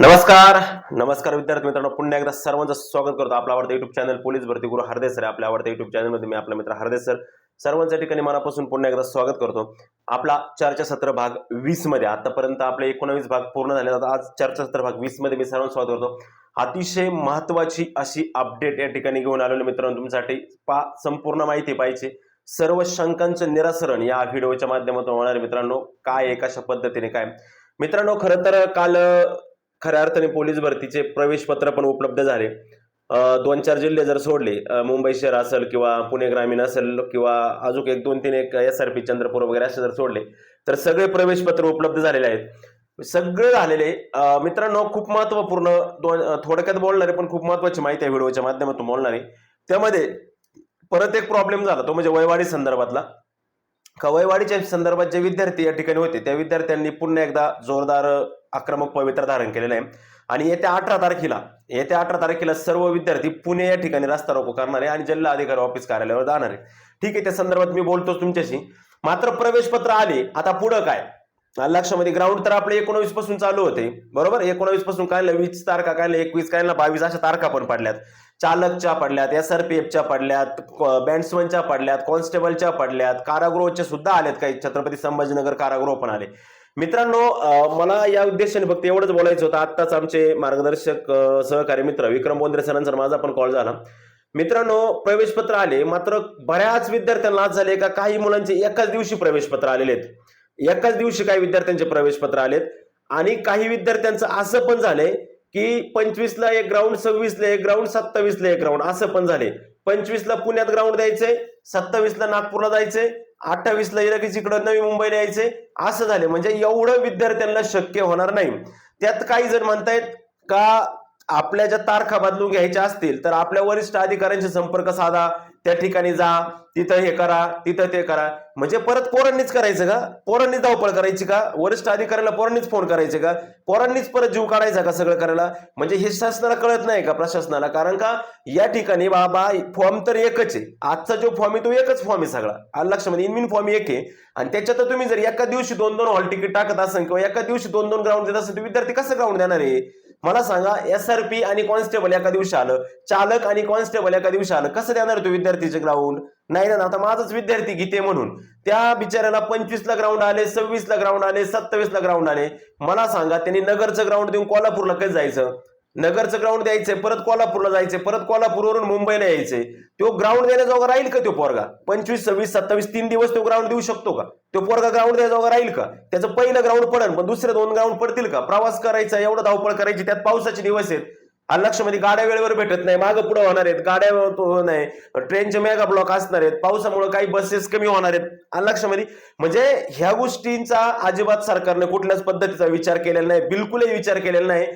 नमस्कार नमस्कार विद्यार्थी मित्रांनो. पुन्हा एकदा सर्वांचं स्वागत करतो आपला आवडता युट्यूब चॅनल पोलीस भरती गुरु हरदे सर आपल्या आवडत्या युट्यूब चॅनलमध्ये मी आपला मित्र हरदे सर सर्वांच्या ठिकाणी मनापासून पुन्हा एकदा स्वागत करतो. आपला चर्चासत्र भाग वीसमध्ये आतापर्यंत आपले एकोणावीस भाग पूर्ण झाले. जातात आज चर्चासत्र भाग वीसमध्ये मी सर्वांना स्वागत करतो. अतिशय महत्वाची अशी अपडेट या ठिकाणी घेऊन आलेलो मित्रांनो. तुमच्यासाठी पा संपूर्ण माहिती पाहिजे. सर्व शंकांचं निरासरण या व्हिडिओच्या माध्यमातून होणार मित्रांनो. काय आहे कशा पद्धतीने काय? मित्रांनो खरं तर काल खऱ्या अर्थाने पोलीस भरतीचे प्रवेश पत्र पण उपलब्ध झाले. दोन चार जिल्हे जर सोडले मुंबई शहर असेल किंवा पुणे ग्रामीण असेल किंवा अजून एक दोन तीन एक एस आर पी चंद्रपूर वगैरे असे जर सोडले तर सगळे प्रवेशपत्र उपलब्ध झालेले आहेत. सगळे झालेले मित्रांनो खूप महत्त्वपूर्ण दोन थोडक्यात बोलणारे पण खूप महत्वाची माहिती आहे व्हिडिओच्या माध्यमातून बोलणारे. त्यामध्ये परत एक प्रॉब्लेम झाला तो म्हणजे वयवाढी संदर्भातला. का वयवाढीच्या संदर्भात जे विद्यार्थी या ठिकाणी होते त्या विद्यार्थ्यांनी पुन्हा एकदा जोरदार आक्रमक पवित्र धारण केलेलं आहे. आणि येत्या अठरा तारखेला येत्या अठरा तारखेला सर्व विद्यार्थी पुणे या ठिकाणी रस्ता रोको करणार आहे आणि जिल्हा अधिकारी ऑफिस कार्यालयावर जाणार आहे. ठीक आहे त्या संदर्भात मी बोलतोच तुमच्याशी. मात्र प्रवेश पत्र आले आता पुढं काय? लक्षामध्ये ग्राउंड तर आपले एकोणावीसपासून चालू होते. बरोबर? एकोणावीसपासून काय वीस तारखा काय एकवीस काय बावीस अशा तारखा पण पडल्यात. चालकच्या पडल्यात एस आर पी एफच्या पडल्यात बँड्समनच्या पडल्यात कॉन्स्टेबलच्या पडल्यात कारागृहच्या सुद्धा आल्यात काही छत्रपती संभाजीनगर कारागृह पण आले. मित्रांनो मला या उद्देशाने फक्त एवढंच बोलायचं होतं. आत्ताच आमचे मार्गदर्शक सहकारी मित्र विक्रम बोंद्रे सरांचा माझा पण कॉल झाला. मित्रांनो प्रवेश पत्र आले. मात्र बऱ्याच विद्यार्थ्यांना आज झाले का काही मुलांचे एकाच दिवशी प्रवेश पत्र आलेले आहेत. एकाच दिवशी काही विद्यार्थ्यांचे प्रवेश पत्र आलेत. आणि काही विद्यार्थ्यांचं असं पण झालंय की पंचवीसला एक ग्राउंड सव्वीसला एक ग्राउंड सत्तावीसला एक ग्राउंड असं पण झाले पंचवीसला पुण्यात ग्राउंड द्यायचंय सत्तावीसला नागपूरला जायचंय अठ्ठावीसला की इकडं नवी मुंबईला यायचे असं झाले. म्हणजे एवढं विद्यार्थ्यांना शक्य होणार नाही. त्यात काही जण म्हणतायत का आपल्या ज्या तारखा बदलून घ्यायच्या असतील तर आपल्या वरिष्ठ अधिकाऱ्यांशी संपर्क साधा. त्या ठिकाणी जा तिथं हे करा तिथं ते करा. म्हणजे परत पोरांनीच करायचं का? पोरांनीच धावपळ करायची का? वरिष्ठ अधिकाऱ्याला पोरांनीच फोन करायचे का? पोरांनीच परत जीव काढायचा का सगळं करायला? म्हणजे हे शासनाला कळत नाही का प्रशासनाला? कारण का या ठिकाणी बाबा फॉर्म तर एकच आहे. आजचा जो फॉर्म आहे तो एकच फॉर्म आहे सगळा. आलं लक्षामध्ये म्हणजे इनमिन फॉर्म एक आहे. आणि त्याच्यात तुम्ही जर एका दिवशी दोन दोन हॉल तिकीट टाकत असाल किंवा एका दिवशी दोन दोन ग्राउंड देत असेल तर विद्यार्थी कसं ग्राउंड देणार आहे? मला सांगा एस आर पी आणि कॉन्स्टेबल एका दिवशी आलं चालक आणि कॉन्स्टेबल एका दिवशी आलं कसं देणार तो विद्यार्थीचे ग्राउंड नाही ना आता माझाच विद्यार्थी गीते म्हणून. त्या बिचाऱ्याला पंचवीसला ग्राउंड आले सव्वीसला ग्राउंड आले सत्तावीसला ग्राउंड आले. मला सांगा त्यांनी नगरचं ग्राउंड देऊन कोल्हापूरला कधी जायचं? नगरचं ग्राउंड द्यायचंय परत कोल्हापूरला जायचंय परत कोल्हापूरवरून मुंबईला यायचंय. तो ग्राउंड देण्याजोगा राहील का तो पोरगा? पंचवीस सव्वीस सत्तावीस तीन दिवस तो ग्राउंड देऊ शकतो का? तो पोरगा ग्राउंड द्यायजोगा राहील का? त्याचं पहिलं ग्राउंड पडेल पण दुसरे दोन ग्राउंड पडतील का? प्रवास करायचा एवढं धावपळ करायची त्यात पावसाचे दिवस आहेत. आणि लक्षामध्ये गाड्या वेळेवर भेटत नाही मागं पुढे होणार आहेत गाड्या नाही ट्रेनचे मेगा ब्लॉक असणार आहेत पावसामुळे काही बसेस कमी होणार आहेत. आणि लक्षामध्ये म्हणजे ह्या गोष्टींचा अजिबात सरकारने कुठल्याच पद्धतीचा विचार केलेला नाही बिलकुलही विचार केलेला नाही.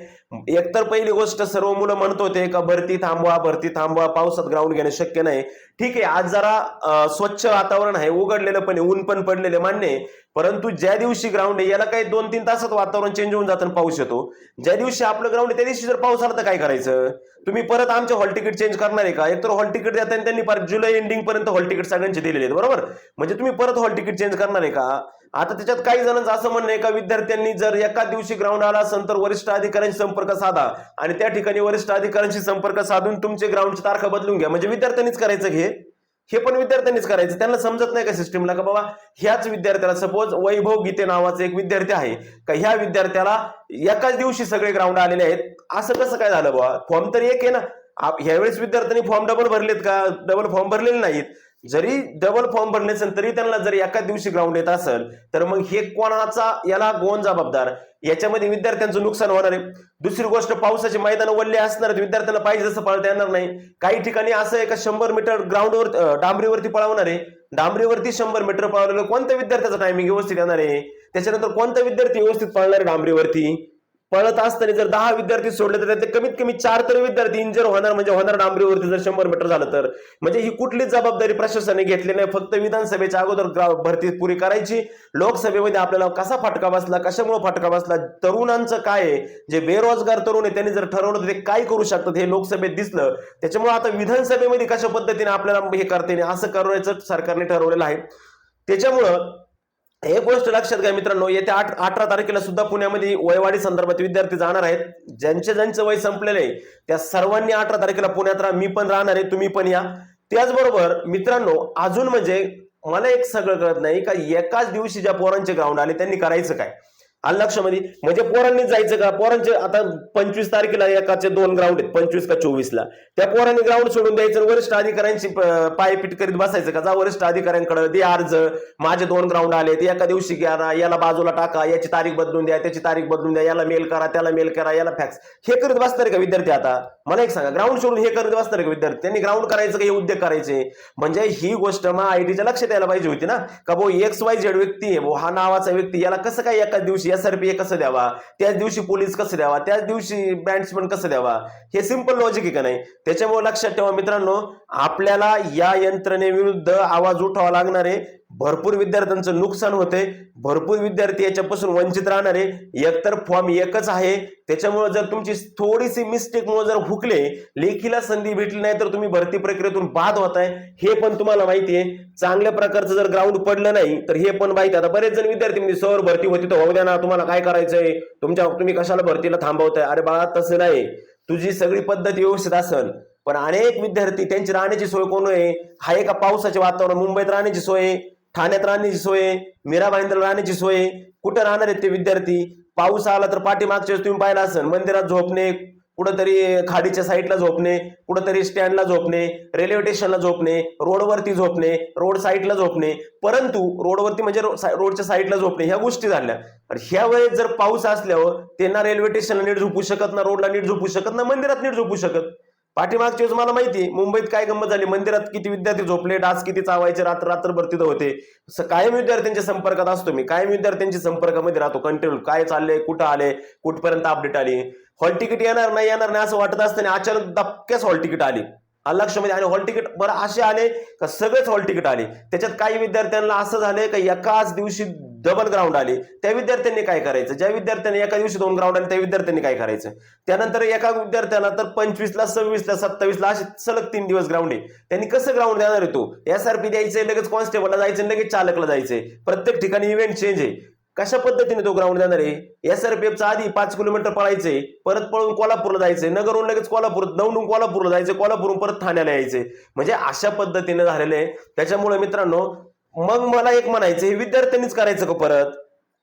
एकतर पहिली गोष्ट सर्व मुलं म्हणत होते का भरती थांबवा भरती थांबवा पावसात ग्राउंड घेणे शक्य नाही. ठीक आहे आज जरा स्वच्छ वातावरण आहे उघडलेलं पण आहे, ऊन पण पडलेलं मान्य आहे. परंतु ज्या दिवशी ग्राउंड आहे याला काही दोन तीन तासात वातावरण चेंज होऊन जातं पाऊस येतो. ज्या दिवशी आपलं ग्राउंड आहे त्या दिवशी जर पाऊस आला तर काय करायचं? तुम्ही परत आमचे हॉल तिकीट चेंज करणार आहे का? एकतर हॉल तिकीट देताना त्यांनी जुलै एंडिंग पर्यंत हॉल तिकीट सगळ्यांचे दिलेले आहेत बरोबर? म्हणजे तुम्ही परत हॉल तिकीट चेंज करणार आहे का? आता त्याच्यात काही जणांचं असं म्हणणं आहे का विद्यार्थ्यांनी जर एका दिवशी ग्राउंड आला असेल तर वरिष्ठ अधिकाऱ्यांशी संपर्क साधा. आणि त्या ठिकाणी वरिष्ठ अधिकाऱ्यांशी संपर्क साधून तुमचे ग्राउंडची तारखा बदलून घ्या. म्हणजे विद्यार्थ्यांनीच करायचं हे? हे पण विद्यार्थ्यांनीच करायचं. त्यांना समजत नाही का सिस्टीमला का बाबा ह्याच विद्यार्थ्याला सपोज वैभव गीते नावाचा एक विद्यार्थी आहे का ह्या विद्यार्थ्याला एकाच दिवशी सगळे ग्राउंड आलेले आहेत? असं कसं काय झालं बाबा फॉर्म तर एक आहे ना. ह्यावेळेस विद्यार्थ्यांनी फॉर्म डबल भरलेत का? डबल फॉर्म भरलेले नाहीत. जरी डबल फॉर्म भरले असेल तरी त्यांना जर एका दिवशी ग्राउंड येत असेल तर मग हे कोणाचा याला कोण जबाबदार. याच्यामध्ये विद्यार्थ्यांचं नुकसान होणार आहे. दुसरी गोष्ट पावसाचे मैदान वल्ले असणार विद्यार्थ्यांना पाहिजे जसं पळता येणार नाही. काही ठिकाणी असं एका शंभर मीटर ग्राउंडवर डांबरीवरती पळवणार आहे. डांबरीवरती शंभर मीटर पळवलेलं कोणत्या विद्यार्थ्याचा टायमिंग व्यवस्थित येणार आहे? त्याच्यानंतर कोणता विद्यार्थी व्यवस्थित पळणार आहे डांबरीवरती? पळत असताना जर दहा विद्यार्थी सोडले तर त्यातले कमीत कमी चार तरी विद्यार्थी इंजर होणार. म्हणजे होणार डांबरीवरती जर शंभर मीटर झालं तर. म्हणजे ही कुठलीच जबाबदारी प्रशासनाने घेतली नाही. फक्त विधानसभेच्या अगोदर भरती पुरी करायची. लोकसभेमध्ये आपल्याला कसा फटका बसला कशामुळे फटका बसला तरुणांचं काय आहे? जे बेरोजगार तरुण आहे त्यांनी जर ठरवलं तर ते काय करू शकतात हे लोकसभेत दिसलं. त्याच्यामुळे आता विधानसभेमध्ये कशा पद्धतीने आपल्याला हे करता येईल असं करण्याचं सरकारने ठरवलेलं आहे. त्याच्यामुळं हे गोष्ट लक्षात घ्या मित्रांनो येत्या आठ अठरा तारखेला सुद्धा पुण्यामध्ये वयवाढी संदर्भात विद्यार्थी जाणार आहेत. ज्यांचे ज्यांचं वय संपलेलं आहे त्या सर्वांनी अठरा तारखेला पुण्यात राहा. मी पण राहणार आहे तुम्ही पण या. त्याचबरोबर मित्रांनो अजून म्हणजे मला एक सगळं कळत नाही का एकाच दिवशी ज्या पोरांचे ग्राउंड आले त्यांनी करायचं काय? आलं लक्षामध्ये म्हणजे पोरांनी जायचं का? पोरांचे आता पंचवीस तारखेला एकाचे दोन ग्राउंड आहेत. पंचवीस का चोवीसला. त्या पोरांनी ग्राउंड सोडून द्यायचं वरिष्ठ अधिकाऱ्यांची पायपीट करीत बसायचं का? जा वरिष्ठ अधिकाऱ्यांकडे दे अर्ज. माझे दोन ग्राउंड आले ते एका दिवशी घ्या ना याला बाजूला टाका. याची तारीख बदलून द्या त्याची तारीख बदलून द्या. याला मेल करा त्याला मेल करा याला फॅक्स हे करीत बसणार का विद्यार्थी आता? मला एक सांगा ग्राउंड सोडून हे करत बसणार का विद्यार्थी? त्यांनी ग्राउंड करायचं का हे उद्योग करायचे? म्हणजे ही गोष्ट मग आयटीच्या लक्षात यायला पाहिजे होती ना? का भाऊ एक्स वाय झेड व्यक्ती आहे भाऊ. हा नावाचा व्यक्ती याला कसं काय एका दिवशी एस आर पी कसं द्यावा? त्याच दिवशी पोलीस कसं द्यावा? त्याच दिवशी बँड्समन कसं द्यावा? हे सिंपल लॉजिक आहे का नाही? त्याच्यामुळे लक्षात ठेवा मित्रांनो आपल्याला या यंत्रणेविरुद्ध आवाज उठावा लागणार आहे. भरपूर विद्यार्थ्यांचं नुकसान होते. भरपूर विद्यार्थी याच्यापासून वंचित राहणार. आहे एकतर फॉर्म एकच आहे. त्याच्यामुळे जर तुमची थोडीशी मिस्टेकमुळे जर हुकले लेखीला संधी भेटली नाही तर तुम्ही भरती प्रक्रियेतून बाद होताय. हे पण तुम्हाला माहिती आहे चांगल्या प्रकारचं जर ग्राउंड पडलं नाही तर हे पण माहिती आता बरेच जण विद्यार्थी म्हणजे सर भरती होती तर होऊ द्या ना तुम्हाला काय करायचंय? तुमच्या तुम्ही कशाला भरतीला थांबवताय? अरे बाळा तसं नाही. तुझी सगळी पद्धत व्यवस्थित असेल पण अनेक विद्यार्थी त्यांची राहण्याची सोय कोण आहे? हा एका पावसाचे वातावरण मुंबईत राहण्याची सोय आहे, ठाण्यात राहण्याची सोय आहे, मीरा राहण्याची सोय कुठं राहणार आहेत ते विद्यार्थी? पाऊस आला तर पाठीमागच्या तुम्ही पाहिला असेल मंदिरात झोपणे कुठंतरी खाडीच्या साईडला झोपणे कुठंतरी स्टँडला झोपणे रेल्वे स्टेशनला झोपणे रोडवरती झोपणे रोड साईडला झोपणे परंतु रोडवरती म्हणजे रोडच्या साईडला झोपणे ह्या गोष्टी झाल्या. ह्या वेळेस जर पाऊस असल्यावर त्यांना रेल्वे स्टेशनला नीट झोपू शकत ना रोडला नीट झोपू शकत ना मंदिरात नीट झोपू शकत. पाठीमागच्या मला माहिती आहे मुंबईत काय गंमत झाली? मंदिरात किती विद्यार्थी झोपले? डास किती चावायचे? रात्र रात्रभर तिथं होते. कायम विद्यार्थ्यांच्या संपर्कात असतो मी. कायम विद्यार्थ्यांच्या संपर्कामध्ये राहतो. कंटिन्यू काय चाललंय? कुठं आले कुठपर्यंत अपडेट आली? हॉल तिकीट येणार नाही येणार नाही असं वाटत असताना अचानक धक्क्याच हॉल तिकीट आली. आलं लक्षामध्ये आणि हॉल तिकीट बरं असे आले का सगळेच हॉल तिकीट आले. त्याच्यात काही विद्यार्थ्यांना असं झालंय का एकाच दिवशी डबल ग्राउंड आले. त्या विद्यार्थ्यांनी काय करायचं? ज्या विद्यार्थ्यांनी एका दिवशी दोन ग्राउंड आले त्या विद्यार्थ्यांनी काय करायचं? त्यानंतर एका विद्यार्थ्याला तर पंचवीसला सव्वीसला सत्तावीसला असे सलग तीन दिवस ग्राउंड आहे. त्यांनी कसं ग्राउंड देणार आहे तो? एसआरपी द्यायचंय लगेच कॉन्स्टेबलला जायचं लगेच चालकला जायचंय. प्रत्येक ठिकाणी इव्हेंट चेंज आहे. कशा पद्धतीने तो ग्राउंड देणार आहे? एसआरपीएफचा आधी पाच किलोमीटर पळायचे परत पळून कोल्हापूरला जायचंय नगरहून लगेच कोल्हापूर दौंडून कोल्हापूरला जायचं कोल्हापूरहून परत ठाण्याला यायचे म्हणजे अशा पद्धतीने झालेलं आहे. त्याच्यामुळे मित्रांनो मग मला एक म्हणायचं हे विद्यार्थ्यांनीच करायचं का परत?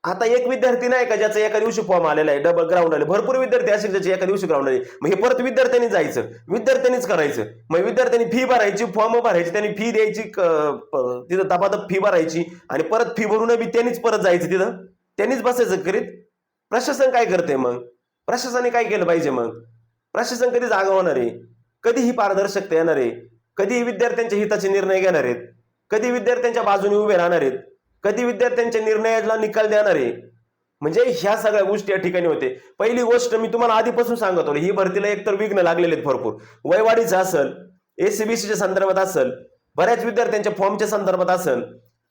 आता एक विद्यार्थी नाही का ज्याचा एका दिवशी फॉर्म आलेला आहे डबल ग्राउंड आले. भरपूर विद्यार्थी असेल ज्याचे एका दिवशी ग्राउंड आले. मग हे परत विद्यार्थ्यांनी जायचं. विद्यार्थ्यांनीच करायचं. मग विद्यार्थ्यांनी फी भरायची फॉर्म भरायची त्यांनी फी द्यायची तिथं दबादब फी भरायची आणि परत फी भरून बी त्यांनीच परत जायचं तिथं. त्यांनीच बसायचं करीत. प्रशासन काय करते मग? प्रशासनाने काय केलं पाहिजे मग? प्रशासन कधी जागा होणार आहे? कधी ही पारदर्शकता येणार आहे? कधी विद्यार्थ्यांच्या हिताचे निर्णय घेणार आहेत? कधी विद्यार्थ्यांच्या बाजूने उभे राहणार आहेत? कधी विद्यार्थ्यांच्या निर्णयाला निकाल देणार आहे? म्हणजे ह्या सगळ्या गोष्टी या ठिकाणी होते. पहिली गोष्ट मी तुम्हाला आधीपासून सांगत होतो ही भरतीला एकतर विघ्न लागलेले आहेत भरपूर. वयवाढीचं असेल एसीबीसीच्या संदर्भात असेल बऱ्याच विद्यार्थ्यांच्या फॉर्मच्या संदर्भात असेल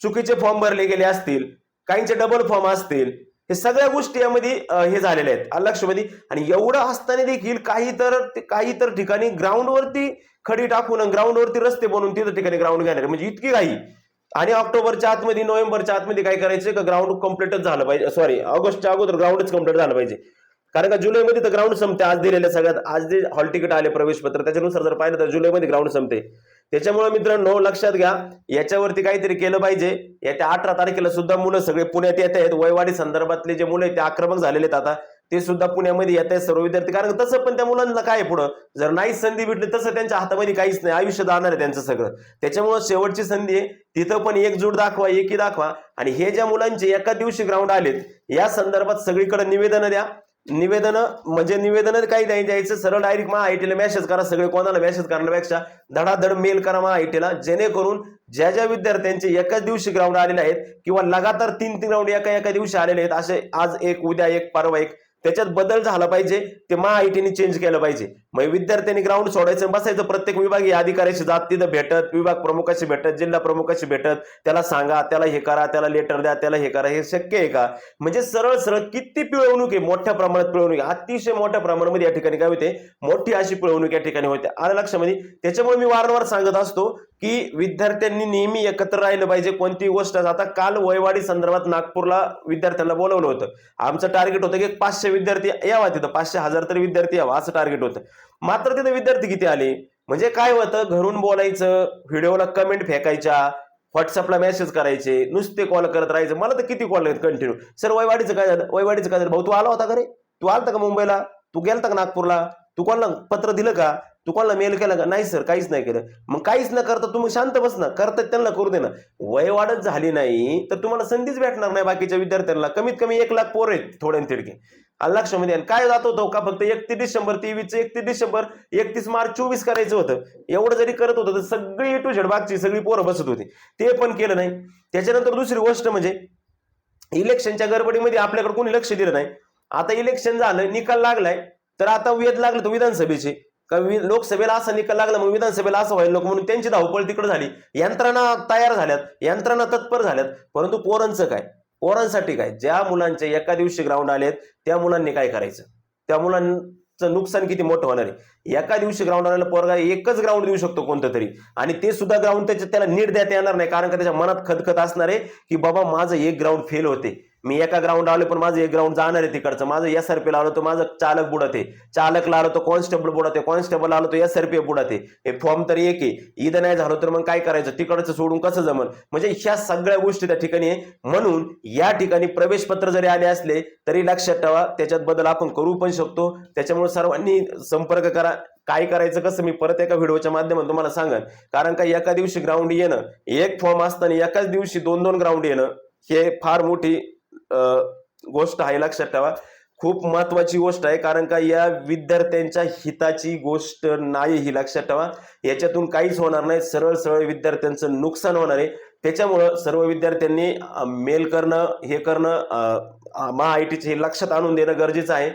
चुकीचे फॉर्म भरले गेले असतील काहींचे डबल फॉर्म असतील हे सगळ्या गोष्टी यामध्ये हे झालेल्या आहेत. लक्षमध्ये आणि एवढं असताना देखील काही तर काही तर ठिकाणी ग्राउंडवरती खडी टाकून ग्राउंडवरती रस्ते बनवून तिथं ठिकाणी ग्राउंड घेणार म्हणजे इतकी काही. आणि ऑक्टोबरच्या आतमध्ये नोव्हेंबरच्या आतमध्ये काय करायचं? का ग्राउंड कम्प्लीटच झालं पाहिजे. सॉरी ऑगस्टच्या अगोदर ग्राउंडच कंप्लीट झालं पाहिजे. कारण का जुलैमध्ये तर ग्राउंड संपते. आज दिलेल्या सगळ्यात आज जे हॉल तिकीट आले प्रवेशपत्र त्याच्यानुसार जर पाहिलं तर जुलैमध्ये ग्राउंड संपते. त्याच्यामुळे मित्रांनो लक्षात घ्या याच्यावरती काहीतरी केलं पाहिजे. येत्या अठरा तारखेला सुद्धा मुलं सगळे पुण्यात येत आहेत. वयवाडी संदर्भातले जे मुलं आहेत ते आक्रमक झालेले आहेत आता. ते सुद्धा पुण्यामध्ये येत आहेत सर्व विद्यार्थी. कारण तसं पण त्या मुलांना काय पुढं? जर नाही संधी भेटली तसं त्यांच्या हातामध्ये काहीच नाही. आयुष्य जाणार आहे त्यांचं सगळं. त्याच्यामुळे शेवटची संधी आहे. तिथं पण एकजूट दाखवा एकी दाखवा. आणि हे ज्या मुलांचे एका दिवशी ग्राउंड आलेत या संदर्भात सगळीकडे निवेदन द्या. निवेदन म्हणजे निवेदन काही नाही द्यायचं. सरळ डायरेक्ट मा आयटीला मेसेज करा सगळे कोणाला मेसेज करण्यापेक्षा धडाधड मेल करा मा आयटीला जेणेकरून ज्या ज्या विद्यार्थ्यांचे एकाच दिवशी ग्राउंड आलेले आहेत किंवा लगातार तीन तीन ग्राउंड एका एका दिवशी आलेले आहेत असे आज एक उद्या एक परवा एक त्याच्यात बदल झाला पाहिजे ते मा आयटीने चेंज केलं पाहिजे. मग विद्यार्थ्यांनी ग्राउंड सोडायचं बसायचं. प्रत्येक विभागीय अधिकाऱ्याशी जात तिथं भेटत विभाग प्रमुखाशी भेटत जिल्हा प्रमुखाशी भेटत. त्याला सांगा त्याला हे करा त्याला लेटर द्या त्याला हे करा हे शक्य आहे का? म्हणजे सरळ सरळ किती पिळवणूक आहे मोठ्या प्रमाणात पिळवणूक अतिशय मोठ्या प्रमाणामध्ये या ठिकाणी काय होते? मोठी अशी पिळवणूक या ठिकाणी होते. आलं लक्षामध्ये? त्याच्यामुळे मी वारंवार सांगत असतो की विद्यार्थ्यांनी नेहमी एकत्र राहिलं पाहिजे कोणतीही गोष्ट. आता काल वयवाडी संदर्भात नागपूरला विद्यार्थ्यांना बोलवलं होतं. आमचं टार्गेट होतं की पाचशे विद्यार्थी यावा तिथं पाचशे हजार तरी विद्यार्थी यावा असं टार्गेट होतं. मात्र तिथे विद्यार्थी किती आले? म्हणजे काय होतं? घरून बोलायचं व्हिडिओला कमेंट फेकायच्या व्हॉट्सअपला मेसेज करायचे नुसते कॉल करत राहायचं. मला तर किती कॉल कंटिन्यू सर वयवाडीचं काय झालं? वयवाडीचं काय झालं? भाऊ तू आला होता का रे? तू आलता का मुंबईला? तू गेलता का नागपूरला? तू कोणाला पत्र दिलं का? तू कोणाला मेल केला का? नाही सर काहीच नाही केलं. मग काहीच न करता तुम्ही शांत बस ना करतात त्यांना करू दे ना वय वाढत झाली नाही तर तुम्हाला संधीच भेटणार नाही बाकीच्या विद्यार्थ्यांना. कमीत कमी एक लाख पोर आहेत थोड्या तिडके. लक्षामध्ये काय जात होतो का? फक्त एकतीस डिसेंबर तेवीस एकतीस डिसेंबर एकतीस मार्च चोवीस करायचं होतं. एवढं जरी करत होतं तर सगळी टू झेड बागची सगळी पोरं बसत होती. ते पण केलं नाही. त्याच्यानंतर दुसरी गोष्ट म्हणजे इलेक्शनच्या गडबडीमध्ये आपल्याकडे कोणी लक्ष दिलं नाही. आता इलेक्शन झालं निकाल लागलाय तर आता वेध लागलं तो विधानसभेचे. का वि- लोकसभेला असा निकाल लागला मग विधानसभेला असं व्हायला नको म्हणून त्यांची धावपळ तिकडे झाली. यंत्रणा तयार झाल्यात यंत्रणा तत्पर झाल्यात. परंतु पोरांचं काय? पोरांसाठी काय? ज्या मुलांचे एका दिवशी ग्राउंड आलेत त्या मुलांनी काय करायचं? त्या मुलांचं नुकसान किती मोठं होणार आहे? एका दिवशी ग्राउंड आलेला पोरगा एकच ग्राउंड देऊ शकतो कोणतं तरी. आणि ते सुद्धा ग्राउंड त्याच्या त्याला नीट देता येणार नाही कारण का त्याच्या मनात खतखत असणार आहे की बाबा माझं एक ग्राउंड फेल होते. मी एका ग्राउंड आलो पण माझं एक ग्राउंड जाणार आहे तिकडचं. माझं एस आर पी लावलं तर माझं चालक बुडत आहे. चालकला आलो तर कॉन्स्टेबल बुडत आहे. कॉन्स्टेबल आलो तर एस आर पी बुडत आहे. हे फॉर्म तर एक आहे. इथं नाही झालं तर मग काय करायचं? तिकडचं सोडून कसं जमल म्हणजे ह्या सगळ्या गोष्टी त्या ठिकाणी आहे. म्हणून या ठिकाणी प्रवेश पत्र जरी आले असले तरी लक्षात ठेवा त्याच्यात बदल आपण करू पण शकतो. त्याच्यामुळे सर्वांनी संपर्क करा. काय करायचं कसं? मी परत एका व्हिडिओच्या माध्यमातून तुम्हाला सांगेन. कारण का एका दिवशी ग्राउंड येणं एक फॉर्म असताना एकाच दिवशी दोन दोन ग्राउंड येणं हे फार मोठी गोष्ट आहे लक्षात ठेवा. खूप महत्वाची गोष्ट आहे कारण का या विद्यार्थ्यांच्या हिताची गोष्ट नाही ही लक्षात ठेवा. याच्यातून काहीच होणार नाही. सरळ सरळ विद्यार्थ्यांचं नुकसान होणार आहे. त्याच्यामुळं सर्व विद्यार्थ्यांनी मेल करणं हे करणं महा आय टीचे हे लक्षात आणून देणं गरजेचं आहे.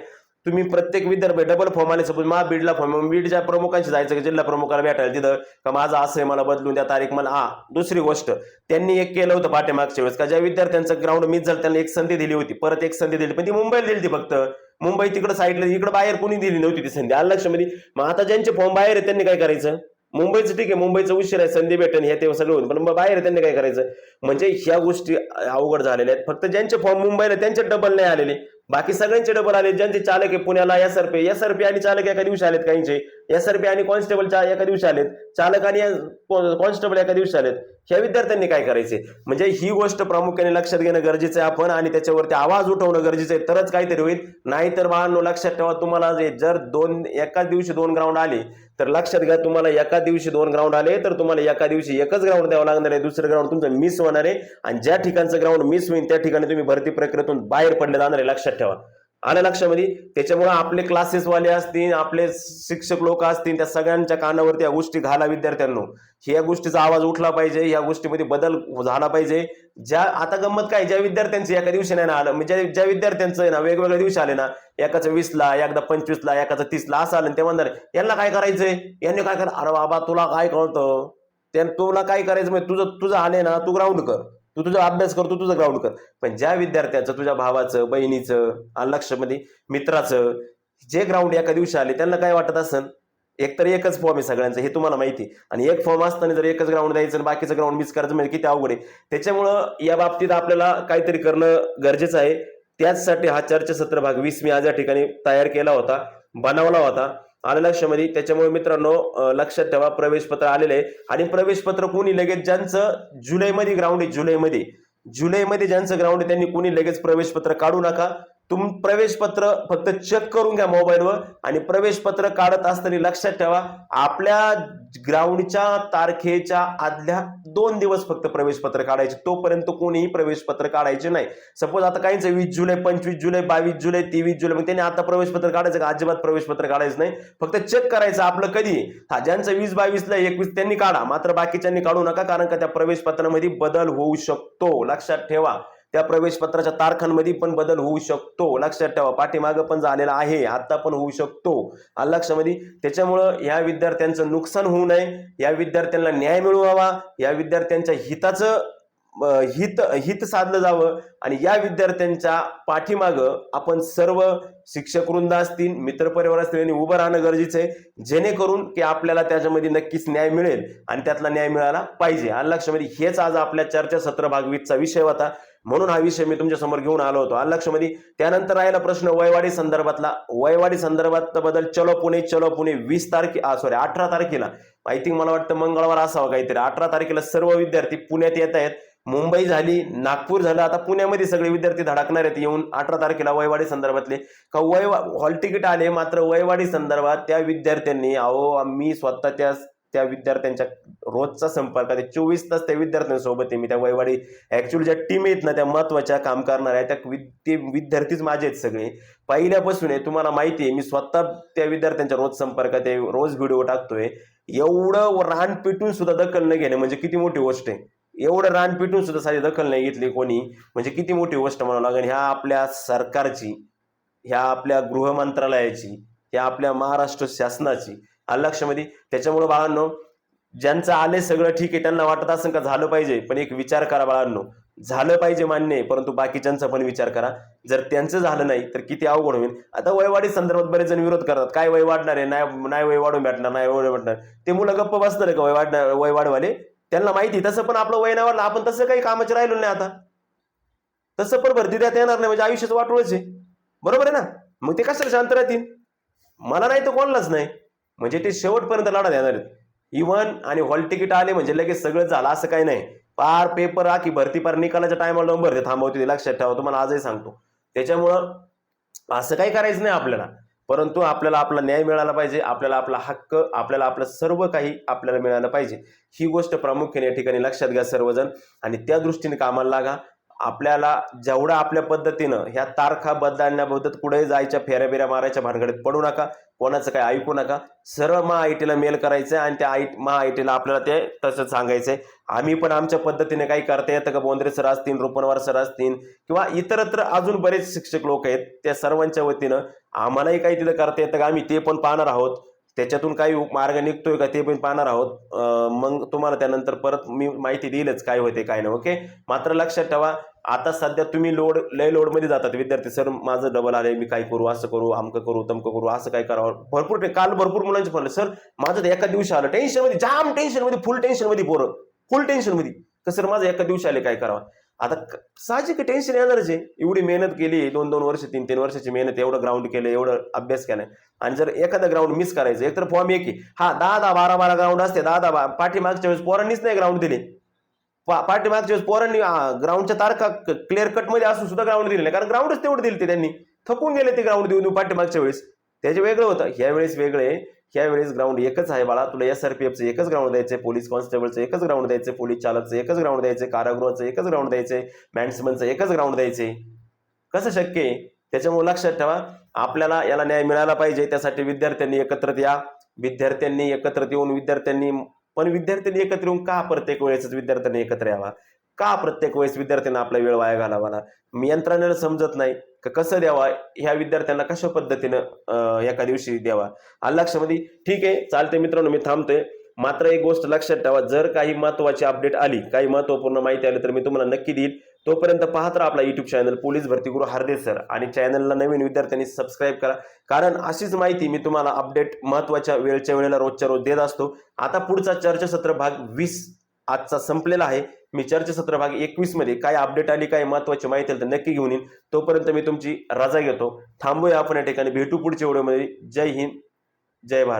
तुम्ही प्रत्येक विद्यार्थी डबल फॉर्म आले सपोज मा बीडला फॉर्म बीडच्या प्रमुखांशी जायचं जिल्हा प्रमुखाला भेटायला तिथं? का माझं असं आहे मला बदलून द्या तारीख मला हा दुसरी गोष्ट. त्यांनी एक केलं होतं पाठीमागच्या वेळेस का ज्या विद्यार्थ्यांचं ग्राउंड मिस झालं त्यांना एक संधी दिली होती परत एक संधी दिली पण ती मुंबईला दिली होती फक्त. मुंबई तिकडे साईडला इकडे बाहेर कोणी दिली नव्हती ती संधी आलं लक्षामध्ये मग आता ज्यांचे फॉर्म बाहेर आहे त्यांनी काय करायचं? मुंबईचं ठीक आहे मुंबईचं उशीर आहे संधी भेटन हे ते सगळं होतं पण मग बाहेर आहे त्यांनी काय करायचं? म्हणजे ह्या गोष्टी अवघड झालेल्या आहेत. फक्त ज्यांचे फॉर्म मुंबईला त्यांचे डबल नाही आलेले. बाकी सगळ्यांचे डबल आले ज्यांचे चालक आहे पुण्याला S R P S R P आणि चालक एका दिवशी आलेत काहींचे. एस आर पी आणि कॉन्स्टेबलच्या एका दिवशी आलेत. चालक आणि कॉन्स्टेबल एका दिवशी आलेत. ह्या विद्यार्थ्यांनी काय करायचे? म्हणजे ही गोष्ट प्रामुख्याने लक्षात घेणं गरजेचं आहे आपण आणि त्याच्यावरती आवाज उठवणं गरजेचं आहे. तरच काहीतरी होईल. नाहीतर वाहन लक्षात ठेवा तुम्हाला जे जर दोन एकाच दिवशी दोन ग्राउंड आले तर लक्षात घ्या तुम्हाला एका दिवशी दोन ग्राउंड आले तर तुम्हाला एका दिवशी एकच ग्राउंड द्यावं लागणार आहे. दुसरं ग्राउंड तुमचं मिस होणार आहे. आणि ज्या ठिकाणचं ग्राउंड मिस होईल त्या ठिकाणी तुम्ही भरती प्रक्रियेतून बाहेर पडले जाणार आहे. लक्षात ठेवा. आलं लक्षामध्ये? त्याच्यामुळे आपले क्लासेसवाले असतील आपले शिक्षक लोक असतील त्या सगळ्यांच्या कानावरती या गोष्टी घाला विद्यार्थ्यांनो. ह्या गोष्टीचा आवाज उठला पाहिजे या गोष्टीमध्ये बदल झाला पाहिजे. ज्या आता गंमत काय ज्या विद्यार्थ्यांचं एका दिवशी नाही ना आलं म्हणजे ज्या विद्यार्थ्यांचं आहे ना वेगवेगळ्या दिवशी आले ना एकाचं वीसला एकदा पंचवीसला एकाचं तीसला असं आलं. ते म्हणणार यांना काय करायचंय? यांनी काय कर अरे बाबा तुला काय कळतं? त्या तुला काय करायचं म्हणजे तुझं तुझं आले ना तू ग्राउंड कर. तू तुझा अभ्यास कर तू तुझं ग्राउंड कर. पण ज्या विद्यार्थ्याचं तुझ्या भावाचं बहिणीचं आलं लक्षामध्ये मित्राचं जे ग्राउंड एका दिवशी आले त्यांना काय वाटत असेल? एक तर एकच फॉर्म आहे सगळ्यांचं हे तुम्हाला माहिती आहे. आणि एक फॉर्म असताना जर एकच ग्राउंड द्यायचं आणि बाकीचं ग्राउंड मिस करायचं म्हणजे किती अवघड आहे. त्याच्यामुळं या बाबतीत आपल्याला काहीतरी करणं गरजेचं आहे. त्याचसाठी हा चर्चासत्र भाग वीस मी आज या ठिकाणी तयार केला होता बनवला होता. आलं लक्षामध्ये. त्याच्यामुळे मित्रांनो लक्षात ठेवा प्रवेशपत्र आलेलं आहे. आणि प्रवेशपत्र कोणी लगेच ज्यांचं जुलैमध्ये ग्राउंड आहे जुलैमध्ये. जुलैमध्ये ज्यांचं ग्राउंड आहे त्यांनी कोणी लगेच प्रवेशपत्र काढू नका. तुम प्रवेशपत्र फक्त चेक करून घ्या मोबाईलवर आणि प्रवेशपत्र काढत असताना लक्षात ठेवा आपल्या ग्राउंडच्या तारखेच्या आदल्या दोन दिवस फक्त प्रवेशपत्र काढायचे. तोपर्यंत कोणीही प्रवेशपत्र काढायचे नाही. सपोज आता काहींचं वीस जुलै पंचवीस जुलै बावीस जुलै तेवीस जुलै मग त्यांनी आता प्रवेशपत्र काढायचं का? अजिबात प्रवेशपत्र काढायचं नाही. फक्त चेक करायचं आपलं कधी? हा ज्यांचं वीस बावीसला एकवीस त्यांनी काढा. मात्र बाकीच्यांनी काढू नका कारण का त्या प्रवेशपत्रामध्ये बदल होऊ शकतो. लक्षात ठेवा. त्या प्रवेशपत्राच्या तारखांमध्ये पण बदल होऊ शकतो. लक्षात ठेवा पाठीमागं पण झालेला आहे आत्ता पण होऊ शकतो. लक्षामध्ये त्याच्यामुळं या विद्यार्थ्यांचं नुकसान होऊ नये या विद्यार्थ्यांना न्याय मिळवावा या विद्यार्थ्यांच्या हिताचं हित हित साधलं जावं आणि या विद्यार्थ्यांच्या पाठीमागं आपण सर्व शिक्षक वृंद असतील मित्रपरिवार असतील यांनी उभं राहणं गरजेचं आहे जेणेकरून की आपल्याला त्याच्यामध्ये नक्कीच न्याय मिळेल आणि त्यातला न्याय मिळाला पाहिजे. आणि लक्षामध्ये हेच आज आपल्या चर्चासत्र भागवीतचा विषय होता. म्हणून हा विषय मी तुमच्यासमोर घेऊन आलो होतो. आणि त्यानंतर राहिला प्रश्न वयवाडी संदर्भातला. वयवाडी संदर्भात बदल चलो पुणे चलो पुणे वीस तारखे सॉरी अठरा तारखेला. आय थिंक मला वाटतं मंगळवार असावं काहीतरी. अठरा तारखेला सर्व विद्यार्थी पुण्यात येत आहेत. मुंबई झाली नागपूर झालं. आता पुण्यामध्ये सगळे विद्यार्थी धडकणार आहेत. येऊन अठरा तारखेला वयवाडी संदर्भातले. का वय हॉल तिकीट आले मात्र वयवाडी संदर्भात त्या विद्यार्थ्यांनी अहो मी स्वतः त्या त्या विद्यार्थ्यांच्या रोजचा संपर्क आहे चोवीस तास त्या विद्यार्थ्यांसोबत आहे. मी त्या वयवाडी ऍक्च्युअली ज्या टीम आहेत ना त्या महत्त्वाच्या काम करणाऱ्या त्या ते विद्यार्थीच माझे आहेत सगळे. पहिल्यापासून आहे तुम्हाला माहिती आहे मी स्वतः त्या विद्यार्थ्यांच्या रोज संपर्कात आहे रोज व्हिडिओ टाकतोय. एवढं रान पिटून सुद्धा दखल न घेणे म्हणजे किती मोठी गोष्ट आहे. एवढं रान पिटून सुद्धा साधी दखल नाही घेतली कोणी म्हणजे किती मोठी गोष्ट म्हणावं लागेल. ह्या आपल्या सरकारची ह्या आपल्या गृह मंत्रालयाची ह्या आपल्या महाराष्ट्र शासनाची आलं लक्षामध्ये? त्याच्यामुळे बाळांनो ज्यांचं आले सगळं ठीक आहे त्यांना वाटत असेल का झालं पाहिजे पण एक विचार करा बाळांनो. झालं पाहिजे मान्य आहे परंतु बाकीच्यांचा पण विचार करा. जर त्यांचं झालं नाही तर किती अवघड होईल. आता वयवाडी संदर्भात बरेच जण विरोध करतात. काय वय वाढणार आहे? नाही नाही वय वाढून भेटणार नाही वय भेटणार. ते मुलं गप्प बसणार आहे का वय वाढणार वय वाढवाले? त्यांना माहिती तसं पण आपलं वय नाही वाढलं. आपण तसं काही कामाचे राहिलो नाही आता. तसं पण भरती देता येणार नाही म्हणजे आयुष्याचं वाटोळच आहे. बरोबर आहे ना? मग ते कशाला शांत राहतील? मला नाही तर कोणालाच नाही. म्हणजे ते शेवटपर्यंत लढा देणार आहेत. इव्हन आणि हॉल तिकीट आले म्हणजे लगेच सगळं झालं असं काही नाही. पार पेपर आखी भरती पार निकालाच्या टायमाला नंबर ते थांबवते ते लक्षात ठेवा तुम्हाला आजही सांगतो. त्याच्यामुळं असं काही करायचं नाही आपल्याला. परंतु आपल्याला आपला न्याय मिळाला पाहिजे आपल्याला आपला हक्क आपल्याला आपलं सर्व काही आपल्याला मिळालं पाहिजे. ही गोष्ट प्रामुख्याने या ठिकाणी लक्षात घ्या सर्वजण. आणि त्या दृष्टीने कामाला लागा. आपल्याला जेवढं आपल्या पद्धतीनं ह्या तारखा बदलण्याबद्दल कुठेही जायच्या फेऱ्या बिऱ्या मारायच्या भानगडीत पडू नका. कोणाचं काही ऐकू नका. सरळ महा आय टीला मेल करायचं आणि त्या आय महा आय टीला आपल्याला ते तसं सांगायचं. आहे आम्ही पण आमच्या पद्धतीने काही करता येतं का? बोंद्रे सर असतील रुपनवार सर असतील किंवा इतरत्र अजून बरेच शिक्षक लोक आहेत त्या सर्वांच्या वतीनं आम्हालाही काही तिथं करता येतं का? आम्ही ते पण पाहणार आहोत. त्याच्यातून काही मार्ग निघतोय का? ते पण पाहणार आहोत. मग तुम्हाला त्यानंतर परत मी माहिती देईलच काय होते काय नाही ओके? मात्र लक्षात ठेवा आता सध्या तुम्ही लोड लय लोडमध्ये जातात विद्यार्थी. सर माझं डबल आलंय मी काय करू असं करू अमकं करू तमकं करू असं काय करावं. भरपूर काल भरपूर मुलांचे म्हणलं सर माझं तर एका दिवशी आलं. टेन्शनमध्ये जाम टेन्शनमध्ये फुल टेन्शनमध्ये पोरं. फुल टेन्शनमध्ये का सर माझं एका दिवशी आले काय करावं? आता साहजिक टेन्शन येणारच आहे. एवढी मेहनत केली दोन दोन वर्ष तीन तीन वर्षाची मेहनत एवढं ग्राउंड केलं एवढं अभ्यास केलाय. आणि जर एखादा ग्राउंड मिस करायचं एक तर फॉर्म एक हा दहा दहा बारा बारा ग्राउंड असते दहा दहा पाठीमागच्या वेळेस पोरांनीच नाही ग्राउंड दिले. पाठीमागच्या वेळेस पोरांनी ग्राउंडच्या तारखा क्लिअर कटमध्ये असून सुद्धा ग्राउंड दिले नाही. कारण ग्राउंडच तेवढं दिले ते त्यांनी. थकून गेले ते ग्राउंड देऊन देऊन पाठीमागच्या वेळेस. त्याचे वेगळं होतं. ह्या वेळेस वेगळे ह्या वेळेस ग्राउंड एकच आहे बाळा. तुला एस आर पी एफचं एकच ग्राउंड द्यायचं पोलीस कॉन्स्टेबलचं एकच ग्राउंड द्यायचं पोलीस चालकचं एकच ग्राउंड द्यायचं कारागृहाचं एकच ग्राउंड द्यायचं मॅन्समनचं एकच ग्राउंड द्यायचे कसं शक्य आहे? त्याच्यामुळे लक्षात ठेवा. आपल्याला याला न्याय मिळाला पाहिजे. त्यासाठी विद्यार्थ्यांनी एकत्रित या. विद्यार्थ्यांनी एकत्रित येऊन विद्यार्थ्यांनी पण विद्यार्थ्यांनी एकत्र येऊन का प्रत्येक वेळेसच विद्यार्थ्यांनी एकत्र यावा? का प्रत्येक वेळेस विद्यार्थ्यांना आपला वेळ वाया घालावा ना मी यंत्रणेला समजत नाही. का कसं द्यावा? ह्या विद्यार्थ्यांना कशा पद्धतीनं एका दिवशी द्यावा? आलं लक्षामध्ये ठीक आहे चालते मित्रांनो मी थांबतोय. मात्र एक गोष्ट लक्षात ठेवा जर काही महत्वाची अपडेट आली काही महत्त्वपूर्ण माहिती आली तर मी तुम्हाला नक्की देईल तोपर्यंत पाहत राहा आपला युट्यूब चॅनल पोलीस भरती गुरु हार्दे सर आणि चॅनलला नवीन विद्यार्थ्यांनी सबस्क्राईब करा. कारण अशीच माहिती मी तुम्हाला अपडेट महत्त्वाच्या वेळच्या वेळेला रोजच्या रोज देत असतो. आता पुढचा चर्चासत्र भाग वीस आजचा संपलेला आहे. मी चर्चासत्र भाग एकवीसमध्ये काय अपडेट आली काय महत्वाची माहिती आली तर नक्की घेऊन येईन. तोपर्यंत मी तुमची रजा घेतो. थांबूया आपण या ठिकाणी. भेटू पुढच्या व्हिडिओमध्ये. जय हिंद. जय भारत.